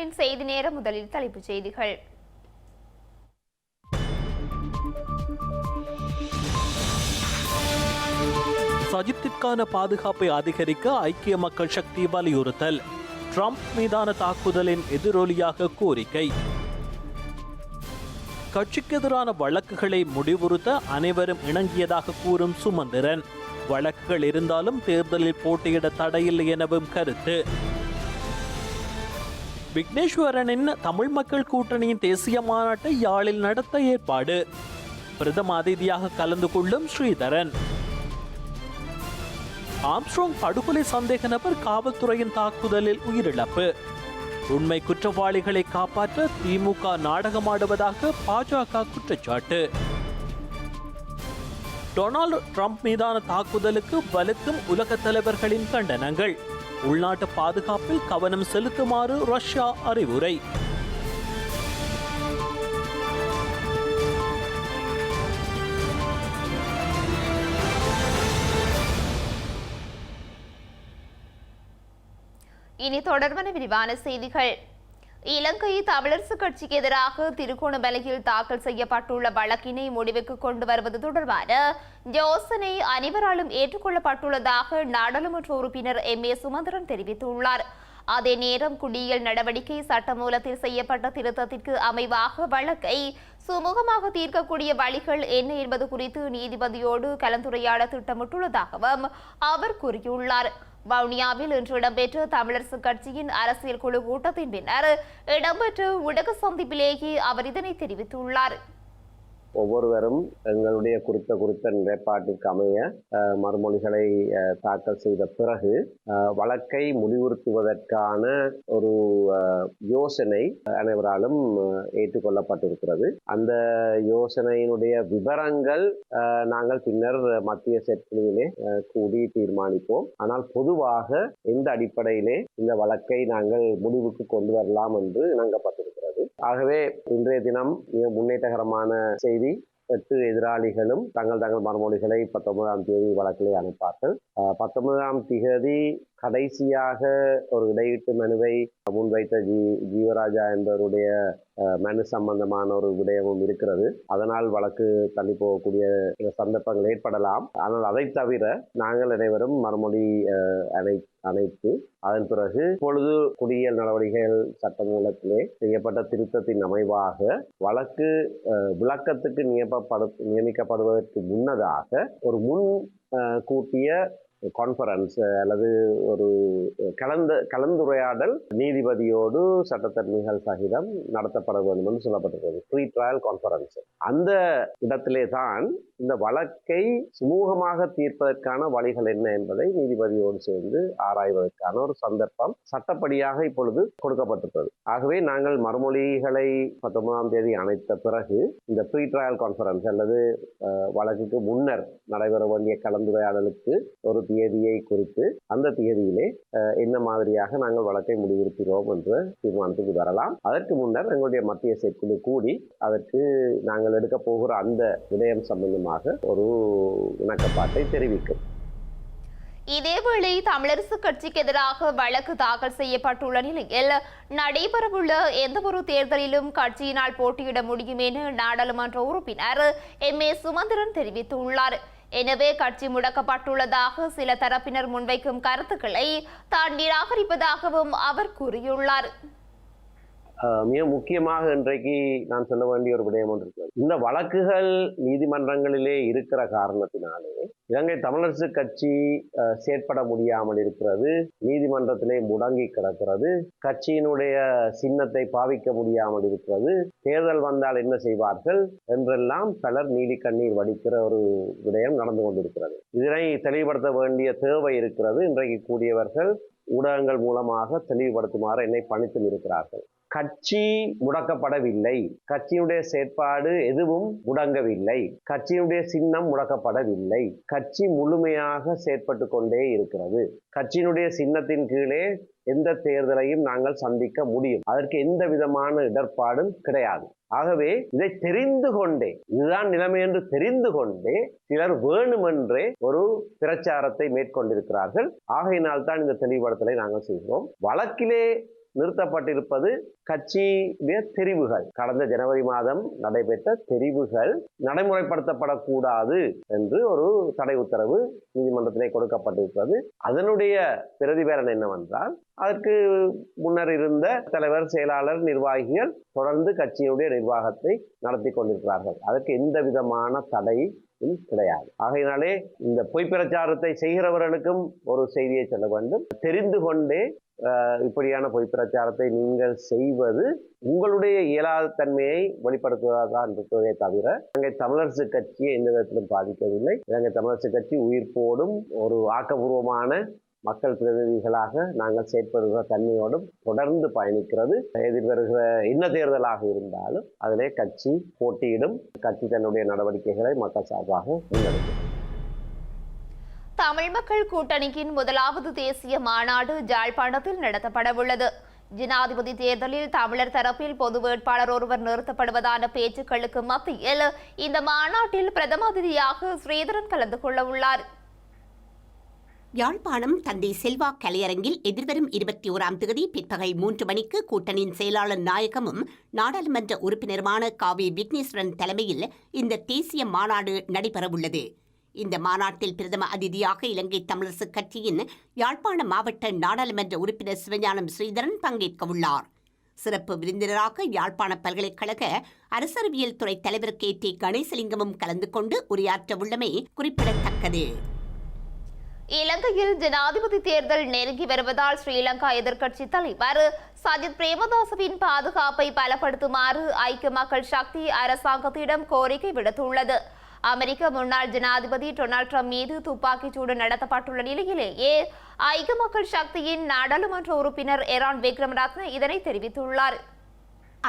தமிழின் செய்தி நேரம் முதலில் தலைப்புச் செய்திகள். சஜித்திற்கான பாதுகாப்பை அதிகரிக்க ஐக்கிய மக்கள் சக்தி வலியுறுத்தல். ட்ரம்ப் மீதான தாக்குதலின் எதிரொலியாக கோரிக்கை. கட்சிக்கு எதிரான வழக்குகளை முடிவுறுத்த அனைவரும் இணங்கியதாக கூறும் சுமந்திரன். வழக்குகள் இருந்தாலும் தேர்தலில் போட்டியிட தடையில்லை எனவும் கருத்து. விக்னேஸ்வரனின் தமிழ் மக்கள் கூட்டணியின் தேசிய மாநாட்டை யாழில் நடத்த ஏற்பாடு. பிரதம அதிதியாக கலந்து கொள்ளும் ஸ்ரீதரன். ஆம்ஸ்ட்ராங் படுகொலை சந்தேக நபர் காவல்துறையின் தாக்குதலில் உயிரிழப்பு. உண்மை குற்றவாளிகளை காப்பாற்ற திமுக நாடகமாடுவதாக பாஜக குற்றச்சாட்டு. டொனால்டு ட்ரம்ப் மீதான தாக்குதலுக்கு வலுக்கும் உலக தலைவர்களின் கண்டனங்கள். உள்நாட்டு பாதுகாப்பில் கவனம் செலுத்துமாறு ரஷ்யா அறிவுரை. இனி தொடர்பான விரிவான செய்திகள். இலங்கை தமிழரசு கட்சிக்கு எதிராக திருகோணமலையில் தாக்கல் செய்யப்பட்டுள்ள வழக்கினை முடிவுக்கு கொண்டு வருவது தொடர்பான யோசனை அனைவராலும் ஏற்றுக்கொள்ளப்பட்டுள்ளதாக நாடாளுமன்ற உறுப்பினர் எம். ஏ. சுமந்திரன் தெரிவித்துள்ளார். அதே நேரம் குடியியல் நடவடிக்கை சட்டமூலத்தில் செய்யப்பட்ட திருத்தத்திற்கு அமைவாக வழக்கை சுமூகமாக தீர்க்கக்கூடிய வழிகள் என்ன என்பது குறித்து நீதிபதியோடு கலந்துரையாட திட்டமிட்டுள்ளதாகவும் அவர் கூறியுள்ளார். வவுனியாவில் இன்று இடம்பெற்ற தமிழரசு கட்சியின் அரசியல் குழு கூட்டத்தின் பின்னர் இடம்பெற்ற ஊடக சந்திப்பிலேயே அவர் இதனை தெரிவித்துள்ளார். ஒவ்வொருவரும் எங்களுடைய குறித்த குறித்த நிலைப்பாட்டிற்கு அமைய மறுமொழிகளை தாக்கல் செய்த பிறகு வழக்கை முடிவுறுத்துவதற்கான ஒரு யோசனை அனைவராலும் ஏற்றுக்கொள்ளப்பட்டிருக்கிறது. அந்த யோசனையினுடைய விவரங்கள் நாங்கள் பின்னர் மத்திய செயற்குழுவிலே கூடி தீர்மானிப்போம். ஆனால் பொதுவாக எந்த அடிப்படையிலே இந்த வழக்கை நாங்கள் முடிவுக்கு கொண்டு வரலாம் என்று இணங்கப்பட்டிருக்கிறது. ஆகவே இன்றைய தினம் மிக முன்னேற்றகரமான செய்தி எட்டு எதிராளிகளும் தங்கள் தங்கள் மறுமொழிகளை பத்தொன்பதாம் தேதி வழக்கிலே அனுப்பார்கள். பத்தொன்பதாம் திகதி கடைசியாக ஒரு இடையீட்டு மனுவை முன்வைத்த ஜி ஜீவராஜா என்பவருடைய மனு சம்பந்தமான ஒரு விடயமும் இருக்கிறது. அதனால் வழக்கு தள்ளி போகக்கூடிய சந்தர்ப்பங்கள் ஏற்படலாம். ஆனால் அதை தவிர நாங்கள் அனைவரும் மறுமொழி அணை அனை அனைத்து அதன் பிறகு இப்பொழுது குடியியல் நடவடிக்கைகள் சட்டமூலத்திலே செய்யப்பட்ட திருத்தத்தின் அமைவாக வழக்கு விளக்கத்துக்கு நியமப்படு நியமிக்கப்படுவதற்கு முன்னதாக ஒரு முன் கூட்டிய கான்ஃபரன்ஸ் அல்லது ஒரு கலந்த கலந்துரையாடல் நீதிபதியோடு சட்டத்தன்மைகள் சகிதம் நடத்தப்பட வேண்டும் என்று சொல்லப்பட்டிருக்கிறது. ப்ரீ ட்ரையல் கான்ஃபரன்ஸ் அந்த இடத்திலே தான் இந்த வழக்கை சுமூகமாக தீர்ப்பதற்கான வழிகள் என்ன என்பதை நீதிபதியோடு சேர்ந்து ஆராய்வதற்கான ஒரு சந்தர்ப்பம் சட்டப்படியாக இப்பொழுது கொடுக்கப்பட்டிருக்கிறது. ஆகவே நாங்கள் மறுமொழிகளை பத்தொன்பதாம் தேதி அணைத்த பிறகு இந்த ப்ரீ ட்ரையல் கான்ஃபரன்ஸ் அல்லது வழக்குக்கு முன்னர் நடைபெற வேண்டிய கலந்துரையாடலுக்கு ஒரு தேதியை குறித்து அந்த தேதியிலே என்ன மாதிரியாக நாங்கள் வழக்கை முடிவிருக்கிறோம் என்ற தீர்மானத்துக்கு வரலாம். அதற்கு முன்னர் எங்களுடைய மத்திய செயற்குழு கூடி அதற்கு நாங்கள் எடுக்க போகிற அந்த விடயம் சம்பந்தமாக ஒரு இணக்கப்பாட்டை தெரிவிக்கும். இதேவேளை தமிழரசு கட்சிக்கு எதிராக வழக்கு தாக்கல் செய்யப்பட்டுள்ள நிலையில் நடைபெறவுள்ள எந்தவொரு தேர்தலிலும் கட்சியினால் போட்டியிட முடியும் என நாடாளுமன்ற உறுப்பினர் எம் ஏ சுமந்திரன் தெரிவித்துள்ளார். எனவே கட்சி முடக்கப்பட்டுள்ளதாக சில தரப்பினர் முன்வைக்கும் கருத்துக்களை தான் நிராகரிப்பதாகவும் அவர் கூறியுள்ளார். மிக முக்கியமாக இன்றைக்கு நான் சொல்ல வேண்டிய ஒரு விடயம் ஒன்று இருக்கிறது. இந்த வழக்குகள் நீதிமன்றங்களிலே இருக்கிற காரணத்தினாலே இலங்கை தமிழரசு கட்சி செயற்பட முடியாமல் இருக்கிறது நீதிமன்றத்திலே முடங்கி கிடக்கிறது கட்சியினுடைய சின்னத்தை பாவிக்க முடியாமல் இருக்கிறது தேர்தல் வந்தால் என்ன செய்வார்கள் என்றெல்லாம் பலர் நீதி கண்ணீர் வடிக்கிற ஒரு விடயம் நடந்து கொண்டிருக்கிறது. இதனை தெளிவுபடுத்த வேண்டிய தேவை இருக்கிறது. இன்றைக்கு கூடியவர்கள் ஊடகங்கள் மூலமாக தெளிவுபடுத்துமாறு என்னை பணித்தில் இருக்கிறார்கள். கட்சி முடக்கப்படவில்லை. கட்சியினுடைய செயற்பாடு எதுவும் முடங்கவில்லை. கட்சியினுடைய சின்னம் முடக்கப்படவில்லை. கட்சி முழுமையாக செயற்பட்டு கொண்டே இருக்கிறது. கட்சியினுடைய சின்னத்தின் கீழே எந்த தேர்தலையும் நாங்கள் சந்திக்க முடியும். அதற்கு எந்த விதமான இடர்பாடும் கிடையாது. ஆகவே இதை தெரிந்து கொண்டே இதுதான் நிலைமை என்று தெரிந்து கொண்டே சிலர் வேணுமென்றே ஒரு பிரச்சாரத்தை மேற்கொண்டிருக்கிறார்கள். ஆகையினால் தான் இந்த தெளிவுபடுத்தலை நாங்கள் செய்கிறோம். வழக்கிலே நிறுத்தப்பட்டிருப்பது கட்சியுடைய தெரிவுகள். கடந்த ஜனவரி மாதம் நடைபெற்ற தெரிவுகள் நடைமுறைப்படுத்தப்படக்கூடாது என்று ஒரு தடை உத்தரவு நீதிமன்றத்திலே கொடுக்கப்பட்டிருக்கிறது. அதனுடைய பிரதிபலன் என்னவென்றால் அதற்கு முன்னர் இருந்த தலைவர் செயலாளர் நிர்வாகிகள் தொடர்ந்து கட்சியினுடைய நிர்வாகத்தை நடத்தி கொண்டிருக்கிறார்கள். அதற்கு எந்த விதமான தடை கிடையாது. ஆகையினாலே இந்த பொய் பிரச்சாரத்தை செய்கிறவர்களுக்கும் ஒரு செய்தியை சொல்ல வேண்டும். தெரிந்து கொண்டே இப்படியான பொய் பிரச்சாரத்தை நீங்கள் செய்வது உங்களுடைய இயலாத தன்மையை வெளிப்படுத்துவதாக இருக்கிறதே தவிர இலங்கை தமிழரசு கட்சியை எந்த விதத்திலும் பாதிக்கவில்லை. இலங்கை தமிழரசு கட்சி உயிர்ப்போடும் ஒரு ஆக்கபூர்வமான மக்கள் பிரதிநிதிகளாக நாங்கள் செயற்படுகிற தன்மையோடும் தொடர்ந்து பயணிக்கிறது. எதிர்வருகிற என்ன தேர்தலாக இருந்தாலும் அதிலே கட்சி போட்டியிடும். கட்சி தன்னுடைய நடவடிக்கைகளை மக்கள் சார்பாக முன்னெடுக்கும் தமிழ் மக்கள் கூட்டணியின் முதலாவது தேசிய மாநாடு ஜாழ்ப்பாணத்தில் நடத்தப்படவுள்ளது. ஜனாதிபதி தேர்தலில் தமிழர் தரப்பில் பொது வேட்பாளர் ஒருவர் நிறுத்தப்படுவதான பேச்சுக்களுக்கு மத்தியில் இந்த மாநாட்டில் பிரதம அதிதியாக ஸ்ரீதரன் கலந்து கொள்ள உள்ளார் யாழ்ப்பாணம் தந்தை செல்வா கலையரங்கில் எதிர்வரும் இருபத்தி ஓராம் தேதி பிற்பகல் மூன்று மணிக்கு கூட்டணியின் செயலாளர் நாயகமும் நாடாளுமன்ற உறுப்பினருமான காவி விக்னேஸ்வரன் தலைமையில் இந்த தேசிய மாநாடு நடைபெறவுள்ளது. இந்த மாநாட்டில் பிரதம அதிதியாக இலங்கை தமிழரசு கட்சியின் யாழ்ப்பாண மாவட்ட நாடாளுமன்ற உறுப்பினர் சிவஞானம் ஸ்ரீதரன் பங்கேற்க உள்ளார். சிறப்பு விருந்தினராக யாழ்ப்பாண பல்கலைக்கழக அரசறிவியல் துறை தலைவர் கே டி. கணேசலிங்கமும் கலந்து கொண்டு உரையாற்ற உள்ளமை குறிப்பிடத்தக்கது. இலங்கையில் ஜனாதிபதி தேர்தல் நெருங்கி வருவதால் ஸ்ரீலங்கா எதிர்க்கட்சி தலைவர் சஜித் பிரேமதாசவின் பாதுகாப்பை பலப்படுத்துமாறு ஐக்கிய மக்கள் சக்தி அரசாங்கத்திடம் கோரிக்கை விடுத்துள்ளது. அமெரிக்க முன்னாள் ஜனாதிபதி டொனால்ட் ட்ரம்ப் மீது துப்பாக்கிச்சூடு நடத்தப்பட்டுள்ள நிலையிலேயே ஐக்கிய மக்கள் சக்தியின் நாடாளுமன்ற உறுப்பினர் எரான் விக்ரமரத்ன இதனை தெரிவித்துள்ளார்.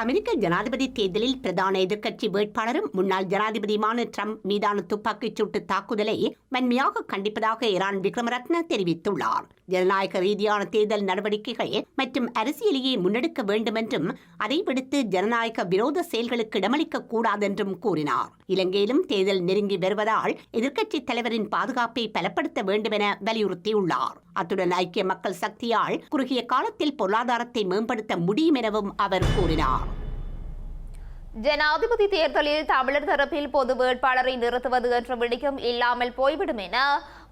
அமெரிக்க ஜனாதிபதி தேர்தலில் பிரதான எதிர்க்கட்சி வேட்பாளரும் முன்னாள் ஜனாதிபதியுமான ட்ரம்ப் மீதான துப்பாக்கிச் சூட்டு தாக்குதலை வன்மையாக கண்டிப்பதாக இரான் விக்ரமரத்ன தெரிவித்துள்ளார். ஜனநாயக ரீதியான தேர்தல் நடவடிக்கைகள் மற்றும் அரசியலையே முன்னெடுக்க வேண்டும் என்றும் அதை விடுத்து ஜனநாயக விரோத செயல்களுக்கு இடமளிக்க கூடாதென்றும் கூறினார். இலங்கையிலும் தேர்தல் நெருங்கி வருவதால் எதிர்க்கட்சித் தலைவரின் பாதுகாப்பை பலப்படுத்த வேண்டும் என வலியுறுத்தியுள்ளார். அத்துடன் ஐக்கிய மக்கள் சக்தியால் குறுகிய காலத்தில் பொருளாதாரத்தை மேம்படுத்த முடியும் எனவும் அவர் கூறினார். ஜனாதிபதி தேர்தலில் தமிழர் தரப்பில் பொது வேட்பாளரை நிறுத்துவது என்ற விடயம் இல்லாமல் போய்விடும் என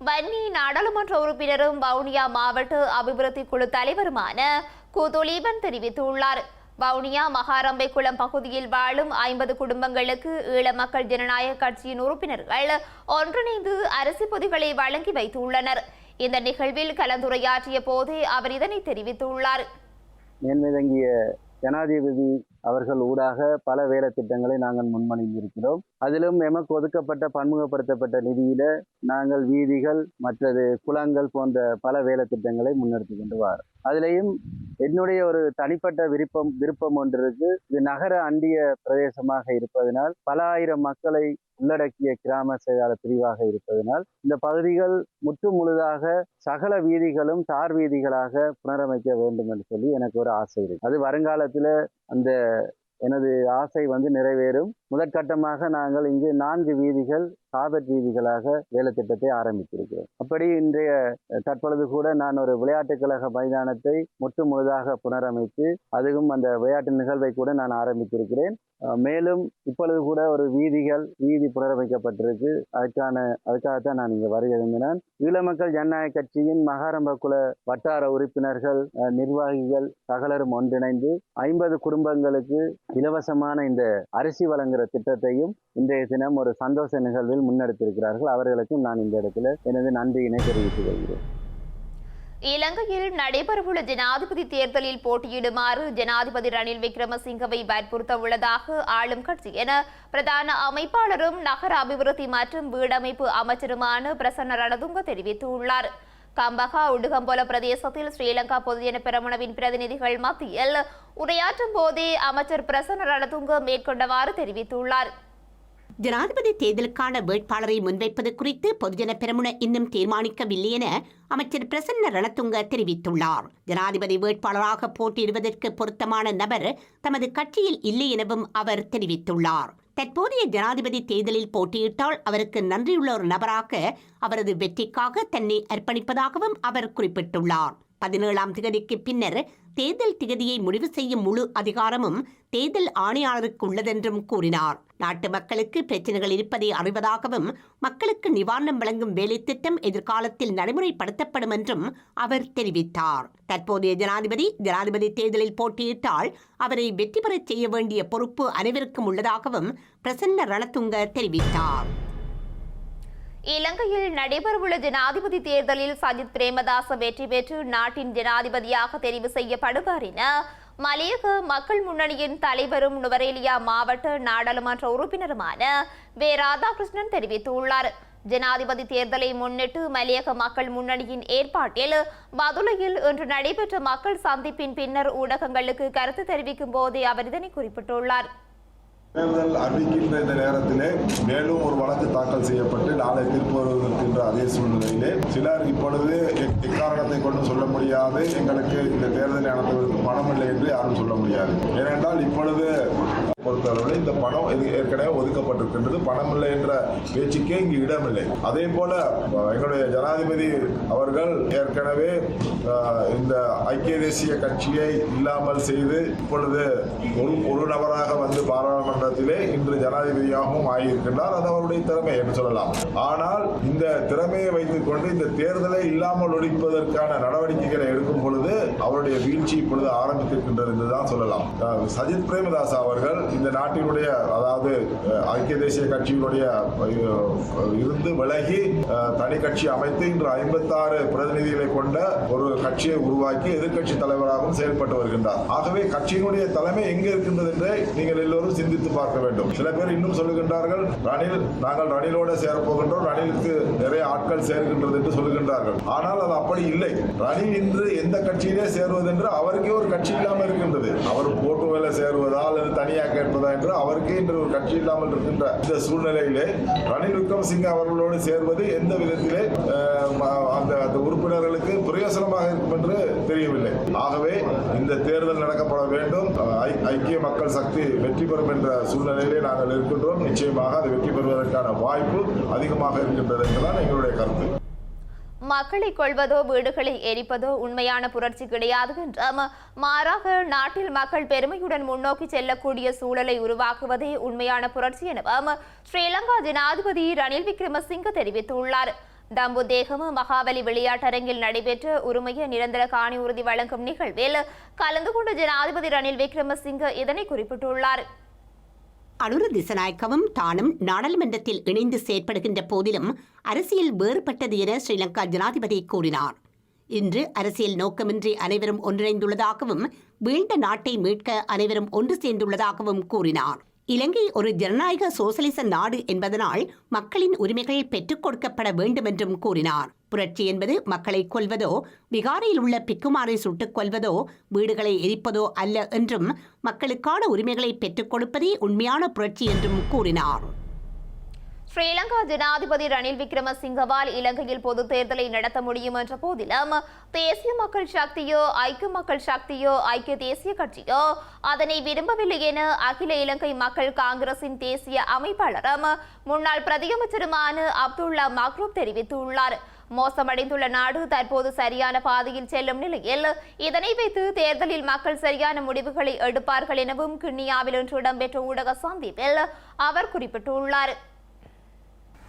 வன்னி நாடாளுமன்ற உறுப்பினரும் வவுனியா மாவட்ட அபிவிருத்தி குழு தலைவருமான குதுலீபன் தெரிவித்துள்ளார். வவுனியா மகாரம்பை குளம் பகுதியில் வாழும் ஐம்பது குடும்பங்களுக்கு ஈழ மக்கள் ஜனநாயக கட்சியின் உறுப்பினர்கள் ஒன்றிணைந்து அரிசி பொதிகளை வழங்கி வைத்துள்ளனர். இந்த நிகழ்வில் கலந்துரையாற்றிய போதே அவர் இதனை தெரிவித்துள்ளார். மேன்மிதங்கிய ஜனாதிபதி அவர்கள் ஊடாக பல வேலை திட்டங்களை நாங்கள் முன்மொழிந்திருக்கிறோம். அதிலும் எமக்கு ஒதுக்கப்பட்ட பன்முகப்படுத்தப்பட்ட நிதியில நாங்கள் வீதிகள் மற்றது குளங்கள் போன்ற பல வேலை திட்டங்களை முன்னெடுத்து கொண்டு வாரோம். அதுலேயும் என்னுடைய ஒரு தனிப்பட்ட விருப்பம் விருப்பம் ஒன்று இருக்கு. இது நகர அண்டிய பிரதேசமாக இருப்பதனால் பல ஆயிரம் மக்களை உள்ளடக்கிய கிராம செயலாளர் பிரிவாக இருப்பதனால் இந்த பகுதிகள் முற்று முழுதாக சகல வீதிகளும் தார் வீதிகளாக புனரமைக்க வேண்டும் என்று சொல்லி எனக்கு ஒரு ஆசை இருக்கு. அது வருங்காலத்தில் அந்த எனது ஆசை வந்து நிறைவேறும். முதற்கட்டமாக நாங்கள் இங்கு நான்கு வீதிகள் காபட் வீதிகளாக வேலை திட்டத்தை ஆரம்பித்திருக்கிறோம். அப்படி இன்றைய தற்பொழுது கூட நான் ஒரு விளையாட்டுக் கழக மைதானத்தை முற்று முழுதாக புனரமைத்து அதுவும் அந்த விளையாட்டு நிகழ்வை கூட நான் ஆரம்பித்திருக்கிறேன். மேலும் இப்பொழுது கூட ஒரு வீதிகள் வீதி புனரமைக்கப்பட்டிருக்கு. அதுக்கான அதுக்காகத்தான் நான் இங்கே வருகை விரும்பினேன் ஈழ மக்கள் ஜனநாயக கட்சியின் மகாரம்ப குல வட்டார உறுப்பினர்கள் நிர்வாகிகள் சகலரும் ஒன்றிணைந்து ஐம்பது குடும்பங்களுக்கு இலவசமான இந்த அரிசி என்கிற திட்டத்தையும் இன்றைய தினம் ஒரு சந்தோஷ நிகழ்வில் முன்னெடுத்திருக்கிறார்கள். அவர்களுக்கும் நான் இந்த இடத்துல எனது நன்றியினை தெரிவித்துக் கொள்கிறேன். இலங்கையில் நடைபெறவுள்ள ஜனாதிபதி தேர்தலில் போட்டியிடுமாறு ஜனாதிபதி ரணில் விக்ரமசிங்கவை வற்புறுத்த உள்ளதாக ஆளும் கட்சி என பிரதான அமைப்பாளரும் நகர அபிவிருத்தி மற்றும் வீடமைப்பு அமைச்சருமான பிரசன்ன ரணதுங்க தெரிவித்துள்ளார். கம்பகா உடுகம்போல பிரதேசத்தில் ஸ்ரீலங்கா பொதுஜன பெரமுனவின் பிரதிநிதிகள் மத்தியில் உரையாற்றும் போதே அமைச்சர் பிரசன்ன ரணதுங்க மேற்கொண்டவாறு தெரிவித்துள்ளார். ஜனாதிபதி தேர்தலுக்கான வேட்பாளரை முன்வைப்பது குறித்து பொதுஜன பெரமுன இன்னும் தீர்மானிக்கவில்லை என அமைச்சர் பிரசன்ன ரணதுங்க தெரிவித்துள்ளார். ஜனாதிபதி வேட்பாளராக போட்டியிடுவதற்கு பொருத்தமான நபர் தமது கட்சியில் இல்லை எனவும் அவர் தெரிவித்துள்ளார். தற்போதைய ஜனாதிபதி தேர்தலில் போட்டியிட்டால் அவருக்கு நன்றியுள்ள ஒரு நபராக அவரது வெற்றிக்காக தன்னை அர்ப்பணிப்பதாகவும் அவர் குறிப்பிட்டுள்ளார். பதினேழாம் திகதிக்கு பின்னர் தேர்தல் திகதியை முடிவு செய்யும் முழு அதிகாரமும் தேர்தல் ஆணையாளருக்கு உள்ளதென்றும் கூறினார். நாட்டு மக்களுக்கு பிரச்சனைகள் இருப்பதை அறிவதாகவும் மக்களுக்கு நிவாரணம் வழங்கும் வேலைத்திட்டம் எதிர்காலத்தில் நடைமுறைப்படுத்தப்படும் என்றும் அவர் தெரிவித்தார். தற்போதைய ஜனாதிபதி ஜனாதிபதி தேர்தலில் போட்டியிட்டால் அவரை வெற்றி பெறச் செய்ய வேண்டிய பொறுப்பு அனைவருக்கும் உள்ளதாகவும் பிரசன்ன ரணத்துங்க தெரிவித்தார். இலங்கையில் நடைபெறவுள்ள ஜனாதிபதி தேர்தலில் சஜித் பிரேமதாச வெற்றி பெற்று நாட்டின் ஜனாதிபதியாக தெரிவு செய்யப்படுவார் என மலையக மக்கள் முன்னணியின் தலைவரும் நுவரேலியா மாவட்ட நாடாளுமன்ற உறுப்பினருமான வே. ராதாகிருஷ்ணன் தெரிவித்துள்ளார். ஜனாதிபதி தேர்தலை முன்னிட்டு மலையக மக்கள் முன்னணியின் ஏற்பாட்டில் மதுரையில் இன்று நடைபெற்ற மக்கள் சந்திப்பின் பின்னர் ஊடகங்களுக்கு கருத்து தெரிவிக்கும் போதே அவர் இதனை குறிப்பிட்டுள்ளார். தேர்தல் அறிவிக்கின்ற இந்த நேரத்திலே மேலும் ஒரு வழக்கு தாக்கல் செய்யப்பட்டு நாளை தீர்ப்பு வருவதற்கின்ற அதே சூழ்நிலையிலே சிலர் இப்பொழுது எக்- எக்காரணத்தை கொண்டு சொல்ல முடியாது. எங்களுக்கு இந்த தேர்தலை நடத்துவதற்கு பணம் இல்லை என்று யாரும் சொல்ல முடியாது. ஏனென்றால் இப்பொழுது பொறுத்தளவில் இந்த பணம் இது ஏற்கனவே ஒதுக்கப்பட்டிருக்கின்றது. பணம் இல்லை என்ற பேச்சுக்கே இங்கு இடமில்லை. அதே போல எங்களுடைய ஜனாதிபதி அவர்கள் ஏற்கனவே இந்த ஐக்கிய தேசிய கட்சியை இல்லாமல் செய்து இப்பொழுது ஒரு ஒரு நபராக வந்து பாராளுமன்றத்திலே இன்று ஜனாதிபதியாகவும் ஆகியிருக்கின்றார். அது அவருடைய திறமை என்று சொல்லலாம். ஆனால் இந்த திறமையை வைத்துக் கொண்டு இந்த தேர்தலை இல்லாமல் ஒழிப்பதற்கான நடவடிக்கைகளை எடுக்கும் பொழுது அவருடைய வீழ்ச்சி இப்பொழுது ஆரம்பித்திருக்கின்றது என்றுதான் சொல்லலாம். சஜித் பிரேமதாஸ் அவர்கள் இந்த நாட்டினுடைய அதாவது ஐக்கிய தேசிய கட்சியினுடைய இருந்து விலகி தனி கட்சி அமைத்து இன்று ஐம்பத்தாறு பிரதிநிதிகளை கொண்ட ஒரு கட்சியை உருவாக்கி எதிர்க்கட்சி தலைவராகவும் செயல்பட்டு வருகின்றார். ஆகவே கட்சியினுடைய தலைமை எங்கே இருக்கின்றது என்றே நீங்கள் எல்லோரும் சிந்தித்து பார்க்க வேண்டும். சில பேர் இன்னும் சொல்லுகின்றார்கள் ரணில் நாங்கள் ரணிலோட சேரப்போகின்றோம் ரணிலுக்கு நிறைய ஆட்கள் சேர்கின்றது என்று சொல்லுகின்றார்கள். ஆனால் அது அப்படி இல்லை. ரணில் இன்று எந்த கட்சியிலே சேருவது என்று அவருக்கே ஒரு கட்சி இல்லாமல் இருக்கின்றது. அவர் போட்டு எம்எல்ஏ சேருவதா அல்லது தனியாக கேட்பதா என்று அவருக்கே இன்று ஒரு கட்சி இல்லாமல் இருக்கின்ற இந்த சூழ்நிலையிலே ரணில் விக்ரமசிங்க அவர்களோடு சேர்வது எந்த விதத்திலே அந்த அந்த உறுப்பினர்களுக்கு பிரயோசனமாக இருக்கும் என்று தெரியவில்லை. ஆகவே இந்த தேர்தல் நடக்கப்பட வேண்டும். ஐ- ஐக்கிய மக்கள் சக்தி வெற்றி பெறும் என்ற சூழ்நிலையிலே நாங்கள் இருக்கின்றோம். நிச்சயமாக அது வெற்றி பெறுவதற்கான வாய்ப்பு அதிகமாக இருக்கின்றது என்றுதான் எங்களுடைய கருத்து. மக்களை கொள்வதோ வீடுகளை எரிப்பதோ உண்மையான புரட்சி கிடையாது என்றும் மாறாக நாட்டில் மக்கள் பெருமையுடன் முன்னோக்கி செல்லக்கூடிய சூழலை உருவாக்குவதே உண்மையான புரட்சி எனவும் ஸ்ரீலங்கா ஜனாதிபதி ரணில் விக்ரமசிங்க தெரிவித்துள்ளார். தம்புதேகம் மகாபலி விளையாட்டரங்கில் நடைபெற்ற உரிமைய நிரந்தர காணி உறுதி வழங்கும் நிகழ்வில் கலந்து கொண்ட ஜனாதிபதி ரணில் விக்ரமசிங்க இதனை குறிப்பிட்டுள்ளார். அனுர திசநாயக்கவும் தானும் நாடாளுமன்றத்தில் இணைந்து செயற்படுகின்ற போதிலும் அரசியல் வேறுபட்டது என ஸ்ரீலங்கா ஜனாதிபதி கூறினார். இன்று அரசியல் நோக்கமின்றி அனைவரும் ஒன்றிணைந்துள்ளதாகவும் வீழ்ந்த நாட்டை மீட்க அனைவரும் ஒன்று சேர்ந்துள்ளதாகவும் கூறினார். இலங்கை ஒரு ஜனநாயக சோசலிச நாடு என்பதனால் மக்களின் உரிமைகள் பெற்றுக் கொடுக்கப்பட வேண்டும் என்றும் கூறினார். புரட்சி என்பது மக்களை கொல்வதோ விகாரையில் உள்ள பிக்குமாரை சுட்டுக் கொல்வதோ வீடுகளை எரிப்பதோ அல்ல என்றும் மக்களுக்கான உரிமைகளை பெற்றுக் கொடுப்பதே உண்மையான புரட்சி என்றும் கூறினார். ஸ்ரீலங்கா ஜனாதிபதி ரணில் விக்ரமசிங்கவால் இலங்கையில் பொது தேர்தலை நடத்த முடியும் என்ற போதிலும் தேசிய மக்கள் சக்தியோ ஐக்கிய மக்கள் சக்தியோ ஐக்கிய தேசிய கட்சியோ அதனை விரும்பவில்லை என அகில இலங்கை மக்கள் காங்கிரசின் தேசிய அமைப்பாளரும் முன்னாள் பிரதியமைச்சருமான அப்துல்லா மக்ரூப் தெரிவித்துள்ளார். மோசமடைந்துள்ள நாடு தற்போது சரியான பாதையில் செல்லும் நிலையில் இதனை வைத்து தேர்தலில் மக்கள் சரியான முடிவுகளை எடுப்பார்கள் எனவும் கிண்ணியாவில் இன்று இடம்பெற்ற ஊடக சந்திப்பில் அவர் குறிப்பிட்டுள்ளார்.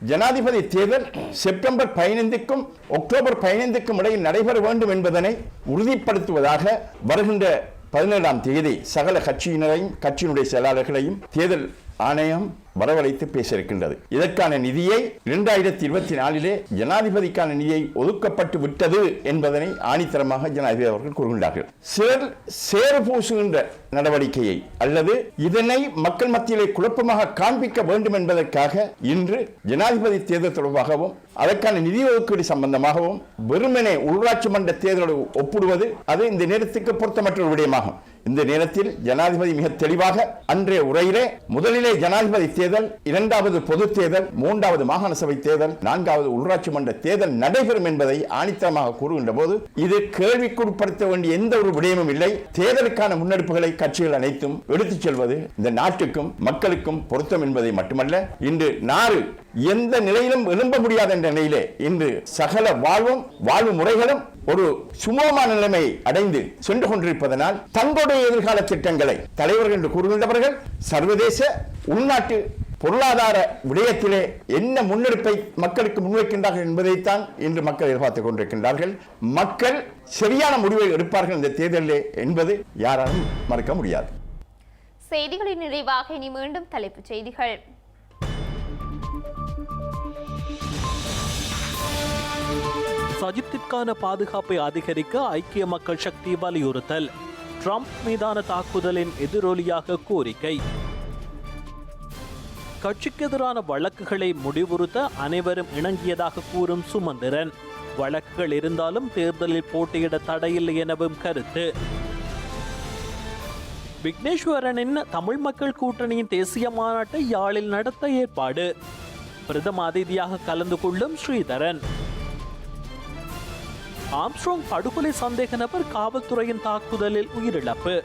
ஜனாதிபதி தேர்தல் செப்டம்பர் பதினைந்துக்கும் அக்டோபர் பதினைந்துக்கும் இடையில் நடைபெற வேண்டும் என்பதனை உறுதிப்படுத்துவதாக வருகின்ற பதினேழாம் தேதி சகல கட்சியினரையும் கட்சியினுடைய செயலாளர்களையும் தேர்தல் ஆணையம் வரவழைத்து பேசியிருக்கின்றது. இதற்கான நிதியை இரண்டாயிரத்தி இருபத்தி நாலிலே ஜனாதிபதிக்கான நிதியை ஒதுக்கப்பட்டு விட்டது என்பதனை ஆணித்தரமாக ஜனாதிபதி அவர்கள் கூறுகின்றார்கள். சிலர் சேறு பூசுகின்ற நடவடிக்கையை அல்லது இதனை மக்கள் மத்தியிலே குழப்பமாக காண்பிக்க வேண்டும் என்பதற்காக இன்று ஜனாதிபதி தேர்தல் தொடர்பாகவும் அதற்கான நிதி ஒதுக்கீடு சம்பந்தமாகவும் வெறுமனே உள்ளாட்சி மன்ற தேர்தலோடு ஒப்பிடுவது அது இந்த நேரத்துக்கு பொருத்தமற்ற ஒரு விடயமாகும். இந்த நேரத்தில் ஜனாதிபதி மிக தெளிவாக அன்றைய உரையிலே முதலிலே ஜனாதிபதி தேர்தல் இரண்டாவது பொது தேர்தல் மூன்றாவது மாகாண சபை தேர்தல் நான்காவது உள்ளாட்சி மன்ற தேர்தல் நடைபெறும் என்பதை ஆணித்தரமாக கூறுகின்ற போது இது கேள்விக்குட்படுத்த வேண்டிய எந்த ஒரு விடயமும் இல்லை. தேர்தலுக்கான முன்னெடுப்புகளை கட்சிகள் அனைத்தும் எடுத்துச் செல்வது இந்த நாட்டுக்கும் மக்களுக்கும் பொருத்தம் என்பதை மட்டுமல்ல இன்று நாடு எந்த நிலையிலும் எழும்ப முடியாத என்ற நிலையிலே இன்று சகல வாழ்வும் வாழ்வு முறைகளும் ஒரு சுமூகமான நிலைமை அடைந்து சென்று கொண்டிருப்பதனால் தங்களுடைய எதிர்கால திட்டங்களை தலைவர்கள் என்று கூறுகின்றவர்கள் சர்வதேச உள்நாட்டு பொருளாதார விடயத்திலே என்ன முன்னெடுப்பை மக்களுக்கு முன்வைக்கின்றார்கள் என்பதைத்தான் இன்று மக்கள் எதிர்பார்த்துக் கொண்டிருக்கின்றார்கள். மக்கள் சரியான முடிவை எடுப்பார்கள் இந்த தேர்தலிலே என்பது யாராலும் மறுக்க முடியாது. செய்திகளின் நிறைவாக இனி மீண்டும் தலைப்புச் செய்திகள். சஜித்திற்கான பாதுகாப்பை அதிகரிக்க ஐக்கிய மக்கள் சக்தி வலியுறுத்தல். ட்ரம்ப் மீதான தாக்குதலின் எதிரொலியாக கோரிக்கை. கட்சிக்கு எதிரான வழக்குகளை முடிவுறுத்த அனைவரும் இணங்கியதாக கூறும் சுமந்திரன். வழக்குகள் இருந்தாலும் தேர்தலில் போட்டியிட தடையில்லை எனவும் கருத்து. விக்னேஸ்வரனின் தமிழ் மக்கள் கூட்டணியின் தேசிய மாநாட்டை யாழில் நடத்த ஏற்பாடு. பிரதம அதிதியாக கலந்து கொள்ளும் ஸ்ரீதரன். ஆம்ஸ்ட்ராங் படுகொலை சந்தேக நபர் காவல்துறையின் தாக்குதலில் உயிரிழப்பு.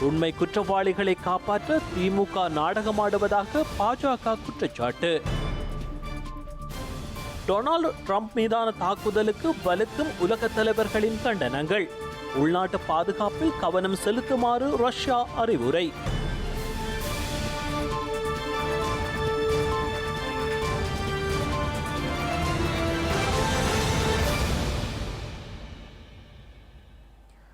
உண்மை குற்றவாளிகளை காப்பாற்ற திமுக நாடகமாடுவதாக பாஜக குற்றச்சாட்டு. டொனால்டு ட்ரம்ப் மீதான தாக்குதலுக்கு வலுக்கும் உலக தலைவர்களின் கண்டனங்கள். உள்நாட்டு பாதுகாப்பில் கவனம் செலுத்துமாறு ரஷ்யா அறிவுரை.